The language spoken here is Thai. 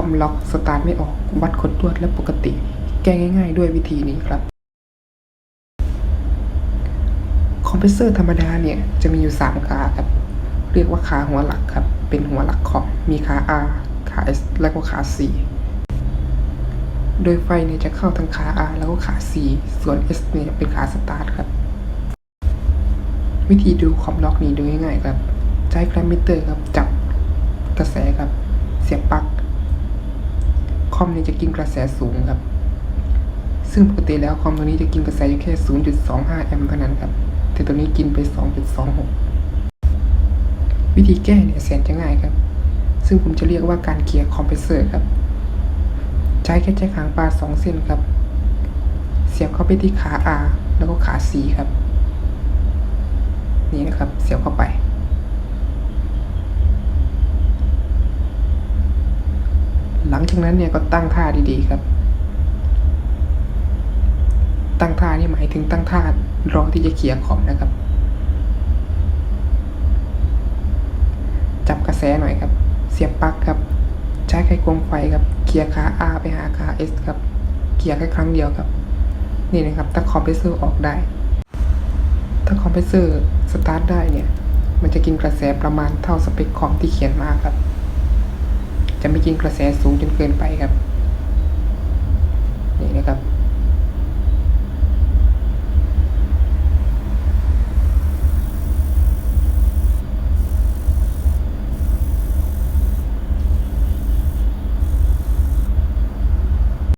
อมล็อกสตาร์ทไม่ออก วัดขดตรวจและปกติ แก้ง่าย ๆ ด้วยวิธีนี้ครับ คอมเพรสเซอร์ธรรมดาเนี่ยจะมีอยู่ 3 ขาครับ เรียกว่าขาหัวหลักครับ เป็นหัวหลักคอมมีขา R ขา S และก็ขา C โดยไฟเนี่ยจะเข้าทางขา R แล้วก็ขา C ส่วน S เนี่ยเป็นขาสตาร์ทครับ วิธีดูคอมล็อกนี้ดูง่ายๆครับ ใช้แกรมมิเตอร์ครับจับกระแสครับ เสียบปลั๊ก อมเนี่ยจะกินกระแสสูงครับ ซึ่งปกติแล้วคอมตัวนี้จะกินกระแสอยู่แค่ 0.25 แอมป์เท่านั้นครับ แต่ตัวนี้กินไป 2.26 วิธีแก้เนี่ยแสนจะง่ายครับ ซึ่งผมจะเรียกว่าการเคลียร์คอมเพรสเซอร์ครับ ใช้แค่แจ็คหางปลาสองเส้นครับ เสียบเข้าไปที่ขา R แล้วก็ขา C ครับ นี่นะครับ เสียบเข้าไป ห ลังจากนั้นเนี่ยก็ตั้งท่าดีๆครับ ตั้งท่านี่หมายถึงตั้งท่ารอที่จะเคลียร์คอมนะครับจับกระแสหน่อยครับ เสียบปลั๊กครับ ใช้ไขควงไฟครับ เคลียร์ขา R ไปหาขา S ครับ เคลียร์แค่ครั้งเดียวครับ นี่นะครับถ้าคอมเพรสเซอร์ออกได้ ถ้าคอมเพรสเซอร์สตาร์ทได้เนี่ย มันจะกินกระแสประมาณเท่าสเปคคอมที่เขียนมาครับ จะไม่กินกระแสสูงจนเกินไปครับ นี่นะครับ